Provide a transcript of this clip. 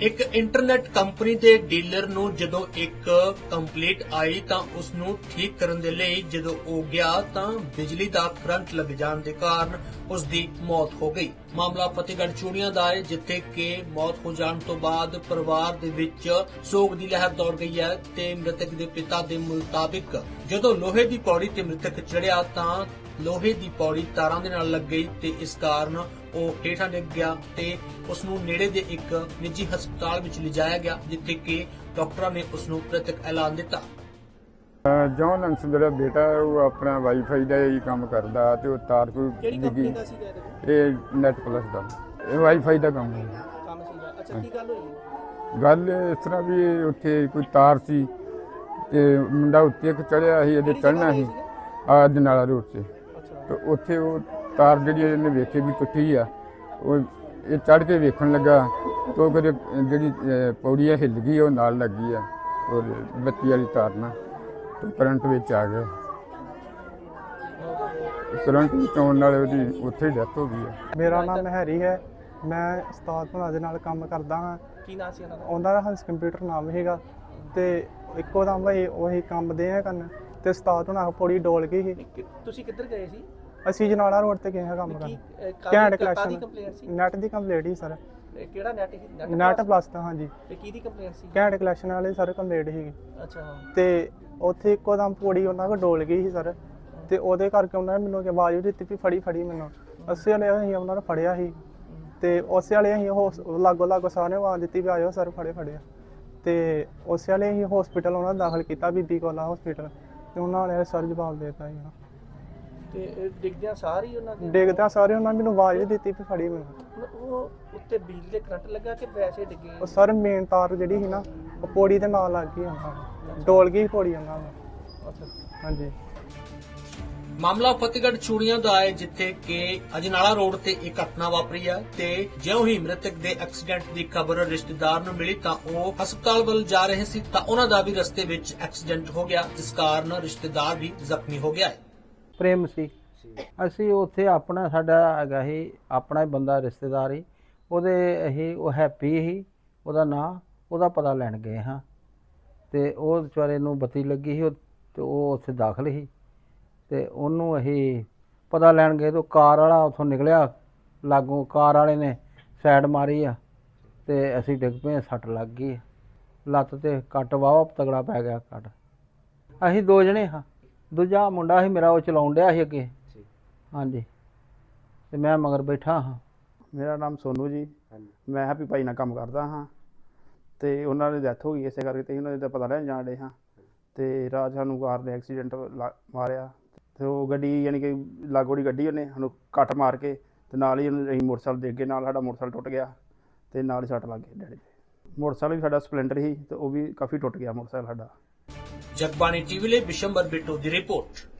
ਇੱਕ internet company ਦੇ dealer ਨੂੰ ਜਦੋਂ ਇੱਕ ਕੰਪਲੀਟ ਆਈ ਤਾਂ ਉਸ ਨੂੰ ਠੀਕ ਕਰਨ ਦੇ ਲਈ ਜਦੋਂ ਉਹ ਗਿਆ ਤਾਂ ਬਿਜਲੀ ਦਾ ਕਰੰਟ ਲੱਗ ਜਾਣ ਦੇ ਕਾਰਨ ਉਸ ਦੀ ਮੌਤ ਹੋ ਗਈ। ਮਾਮਲਾ ਫਤਿਹਗੜ੍ਹ ਚੂੜੀਆਂ ਦਾ ਹੈ, ਜਿੱਥੇ ਕਿ ਮੌਤ ਹੋ ਜਾਣ ਤੋਂ ਬਾਅਦ ਪਰਿਵਾਰ ਦੇ ਵਿੱਚ ਸੋਗ ਦੀ ਲਹਿਰ ਦੌੜ ਗਈ ਹੈ ਤੇ ਮ੍ਰਿਤਕ ਦੇ ਪਿਤਾ ਦੇ ਮੁਤਾਬਿਕ ਜਦੋਂ ਲੋਹੇ ਦੀ ਪੌੜੀ ਤੇ ਮ੍ਰਿਤਕ ਚੜਿਆ ਤਾਂ ਲੋਹੇ ਦੀ ਪੌੜੀ ਤਾਰਾਂ ਦੇ ਨਾਲ ਲੱਗ ਗਈ ਤੇ ਇਸ ਕਾਰਨ ਉਹ ਹੇਠਾਂ ਡਿੱਗ ਗਿਆ ਤੇ ਉਸ ਨੂੰ ਨੇੜੇ ਦੇ ਇੱਕ ਨਿੱਜੀ ਹਸਪਤਾਲ ਵਿੱਚ ਲਿਜਾਇਆ ਗਿਆ ਜਿੱਥੇ ਕਿ ਡਾਕਟਰਾਂ ਨੇ ਉਸ ਨੂੰ ਮ੍ਰਿਤਕ ਐਲਾਨ ਦਿੱਤਾ। ਜੌਨ ਅੰਸ ਮੇਰਾ ਬੇਟਾ ਹੈ, ਉਹ ਆਪਣਾ ਵਾਈਫਾਈ ਦਾ ਹੀ ਕੰਮ ਕਰਦਾ ਤੇ ਉਹ ਤਾਰ ਕੋਈ ਕਿਹੜੀ ਡਿੱਗੀ। ਇਹ ਨੈਟ ਪਲੱਸ ਦਾ। ਇਹ ਵਾਈਫਾਈ ਦਾ ਕੰਮ ਹੈ। ਕੰਮ ਸੀਗਾ ਅੱਛਾ ਕੀ ਗੱਲ ਹੋਈ? ਗੱਲ ਇਸ ਤਰ੍ਹਾਂ ਵੀ ਉੱਥੇ ਕੋਈ ਤਾਰ ਸੀ ਤੇ ਮੁੰਡਾ ਉੱਤੇ ਇੱਕ ਚੜਿਆ ਸੀ ਇਹਦੇ ਚੜਨਾ ਸੀ ਆ ਜਨਾਲਾ ਰੋਡ ਤੇ। ਤੇ ਉੱਥੇ ਉਹ ਤਾਰ ਜਿਹੜੀ ਇਹਨੇ ਵੇਖੀ ਵੀ ਟੁੱਟੀ ਆ। ਉਹ ਇਹ ਚੜ ਕੇ ਵੇਖਣ ਲੱਗਾ ਤੇ ਉਹ ਕਦੇ ਜਿਹੜੀ ਪੌੜੀ ਆ ਹਿੱਲ ਗਈ ਉਹ ਨਾਲ ਲੱਗੀ ਆ ਉਹ ਬੱਤੀ ਵਾਲੀ ਤਾਰ ਨਾਲ। ਤੇ ਕਰੰਟ ਵਿੱਚ ਆ ਗਿਆ। ਕਰੰਟ ਵਿੱਚ ਆਉਣ ਨਾਲ ਉਹਦੀ ਉੱਥੇ ਹੀ ਡੈਥ ਹੋ ਗਈ ਆ। ਮੇਰਾ ਨਾਮ ਹੈਰੀ ਹੈ। ਮੈਂ ਉਸਤਾਦ ਭਲਾ ਦੇ ਨਾਲ ਕੰਮ ਕਰਦਾ ਹਾਂ। ਕੀ ਨਾਂ ਸੀ ਉਹਨਾਂ ਦਾ? ਉਹਨਾਂ ਦਾ ਹੰਸ ਕੰਪਿਊਟਰ ਨਾਮ ਹੈਗਾ। ਤੇ ਇੱਕੋ ਦਮ ਭਾਈ ਉਹੀ ਕੰਮ ਦੇ ਆ ਕਰਨ। ਤੇ ਉਸਤਾਦ ਹੁਣਾਂ ਪੌੜੀ ਡੋਲ ਗਈ ਸੀ। ਕਿ- ਤੁਸੀਂ ਕਿੱਧਰ ਗਏ ਸੀ? ਅਸੀਂ ਜਨਾਲਾ ਰੋਡ ਤੇ ਗਏ ਹਾਂ ਕੰਮ ਕੀ ਕਰਨ। ਕਾਹਦੀ ਕਲੈਕਸ਼ਨ ਕੰਪਲੇਂਟ ਸੀ? ਨੈਟ ਦੀ ਕੰਪਲੀਟ ਹੀ ਸਰ। ਇਹ ਕਿਹੜਾ ਨੈਟ ਸੀ? ਨੈਟ ਪਲੱਸ ਤਾਂ ਹਾਂਜੀ। ਤੇ ਕਿਹਦੀ ਕੰਪਲੇਂਟ ਸੀ? ਕੈਂਟ ਕਲੈਕਸ਼ਨ ਵਾਲੇ ਸਰ ਕੰਪਲੀਟ ਸੀਗੀ। ਅੱਛਾ। ਤੇ ਉੱਥੇ ਇੱਕੋ ਦਮ ਪੌੜੀ ਉਹਨਾਂ ਕੋਲ ਡੋਲ ਗਈ ਸੀ ਸਰ। ਤੇ ਉਹਦੇ ਕਰਕੇ ਉਹਨਾਂ ਨੇ ਮੈਨੂੰ ਕਿ ਆਵਾਜ਼ ਵੀ ਦਿੱਤੀ ਵੀ ਫੜੀ ਫੜੀ ਮੈਨੂੰ। ਅਸੀਂ ਵਾਲੇ ਅਸੀਂ ਉਹਨਾਂ ਨੂੰ ਫੜਿਆ ਸੀ। ਤੇ ਉਸੇ ਵਾਲੇ ਅਸੀਂ ਹੋਸ ਲਾਗੋ ਲਾਗੋ ਸਾਰਿਆਂ ਨੂੰ ਆਵਾਜ਼ ਦਿੱਤੀ ਵੀ ਆਇਓ ਸਰ ਫੜੇ ਫੜਿਆ ਤੇ ਉਸੇ ਵਾਲੇ ਅਸੀਂ ਹਸਪੀਟਲ ਉਹਨਾਂ ਨੂੰ ਦਾਖਲ ਕੀਤਾ ਬੀਬੀ ਕੋਲਾ ਹਸਪੀਟਲ ਤੇ ਉਹਨਾਂ ਵਾਲੇ ਸਰ ਜਵਾਬ ਦੇਤਾ ਜੀ। ਤੇ ਇਹ ਡਿੱਗਦਿਆਂ ਸਾਰੀ ਉਹਨਾਂ ਦੇ ਡਿੱਗਦਿਆਂ ਸਾਰੇ ਉਹਨਾਂ ਨੇ ਮੈਨੂੰ ਆਵਾਜ਼ ਵੀ ਦਿੱਤੀ ਵੀ ਫੜੀ ਮੈਨੂੰ। ਉਹ ਉੱਤੇ ਬਿਜਲੀ ਦੇ ਕਰੰਟ ਲੱਗਾ ਕਿ ਵੈਸੇ ਡਿੱਗੇ? ਉਹ ਸਰ ਮੇਨ ਤਾਰ ਜਿਹੜੀ ਸੀ ਨਾ ਉਹ ਪੌੜੀ ਦੇ ਨਾਲ ਲੱਗ ਗਈ ਉਹਨਾਂ ਨੂੰ ਡੋਲ ਗਈ ਪੌੜੀ ਉਹਨਾਂ ਨੂੰ ਅੱਛਾ। ਹਾਂਜੀ। ਮਾਮਲਾ ਫਤਿਹਗੜ੍ਹ ਚੂੜੀਆਂ ਦਾ ਹੈ, ਜਿੱਥੇ ਕਿ ਅਜਨਾਲਾ ਰੋਡ ਤੇ ਇਹ ਘਟਨਾ ਵਾਪਰੀ ਹੈ ਤੇ ਜਿਉਂ ਹੀ ਮ੍ਰਿਤਕ ਦੇ ਐਕਸੀਡੈਂਟ ਦੀ ਖਬਰ ਰਿਸ਼ਤੇਦਾਰ ਨੂੰ ਮਿਲੀ ਤਾਂ ਉਹ ਹਸਪਤਾਲ ਵੱਲ ਜਾ ਰਹੇ ਸੀ ਤਾਂ ਉਹਨਾਂ ਦਾ ਵੀ ਰਸਤੇ ਵਿੱਚ ਐਕਸੀਡੈਂਟ ਹੋ ਗਿਆ, ਜਿਸ ਕਾਰਨ ਰਿਸ਼ਤੇਦਾਰ ਵੀ ਜ਼ਖਮੀ ਹੋ ਗਿਆ ਹੈ। ਪ੍ਰੇਮ ਸੀ। ਅਸੀਂ ਉੱਥੇ ਆਪਣਾ ਸਾਡਾ ਹੈਗਾ ਸੀ, ਆਪਣਾ ਹੀ ਬੰਦਾ ਰਿਸ਼ਤੇਦਾਰ ਹੀ ਉਹਦੇ ਅਸੀਂ, ਉਹ ਹੈਪੀ ਸੀ, ਉਹਦਾ ਨਾਂ, ਉਹਦਾ ਪਤਾ ਲੈਣ ਗਏ ਹਾਂ। ਤੇ ਉਹ ਵਿਚਾਰੇ ਨੂੰ ਬੱਤੀ ਲੱਗੀ ਸੀ, ਉਹ- ਤੇ ਉਹ ਉੱਥੇ ਦਾਖਲ ਸੀ। ਤੇ ਉਹਨੂੰ ਅਸੀਂ ਪਤਾ ਲੈਣ ਗਏ ਤੇ ਉਹ ਕਾਰ ਵਾਲਾ ਉੱਥੋਂ ਨਿਕਲਿਆ ਲਾਗੋਂ ਕਾਰ ਵਾਲੇ ਨੇ ਸਾਈਡ ਮਾਰੀ ਆ ਤੇ ਅਸੀਂ ਡਿੱਗ ਪਏ ਸੱਟ ਲੱਗ ਗਈ ਲੱਤ ਤੇ ਕੱਟ ਵਾਵਾ ਤਗੜਾ ਪੈ ਗਿਆ ਕੱਟ। ਅਸੀਂ ਦੋ ਜਣੇ ਹਾਂ। ਦੂਜਾ ਮੁੰਡਾ ਸੀ ਮੇਰਾ ਉਹ ਚਲਾਉਣ ਡਿਆ ਸੀ ਅੱਗੇ। ਹਾਂਜੀ। ਤੇ ਮੈਂ ਮਗਰ ਬੈਠਾ ਹਾਂ। ਮੇਰਾ ਨਾਮ ਸੋਨੂ ਜੀ। ਮੈਂ ਹੈਪੀ ਭਾਈ ਨਾਲ ਕੰਮ ਕਰਦਾ ਹਾਂ। ਤੇ ਉਹਨਾਂ ਦੀ ਡੈਥ ਹੋ ਗਈ ਇਸੇ ਕਰਕੇ ਤੇ ਉਹਨਾਂ ਦਾ ਪਤਾ ਲੈਣ ਜਾਣ ਡੇ ਹਾਂ। ਤੇ ਰਾਤ ਸਾਨੂੰ ਕਾਰ ਨੇ ਐਕਸੀਡੈਂਟ ਮਾਰਿਆ। ਤੇ ਉਹ ਗੱਡੀ ਯਾਨੀ ਕਿ ਲਾਗੋੜੀ ਗੱਡੀ ਉਹਨੇ ਸਾਨੂੰ ਕੱਟ ਮਾਰ ਕੇ ਤੇ ਨਾਲ ਹੀ ਉਹਨੂੰ ਅਸੀਂ ਮੋਟਰਸਾਈਕਲ ਦੇ ਅੱਗੇ ਨਾਲ ਸਾਡਾ ਮੋਟਰਸਾਈਕਲ ਟੁੱਟ ਗਿਆ ਤੇ ਨਾਲ ਹੀ ਸੱਟ ਲੱਗ ਗਈ ਡੈਡੀ ਦੇ ਮੋਟਰਸਾਈਕਲ ਵੀ ਸਾਡਾ ਸਪਲੈਂਡਰ ਸੀ ਤੇ ਉਹ ਵੀ ਕਾਫੀ ਟੁੱਟ ਗਿਆ ਮੋਟਰਸਾਈਕਲ ਸਾਡਾ। ਜਗਬਾਣੀ ਟੀਵੀ ਲਈ ਬਿਸ਼ੰਬਰ ਬਿੱਟੂ ਦੀ ਰਿਪੋਰਟ।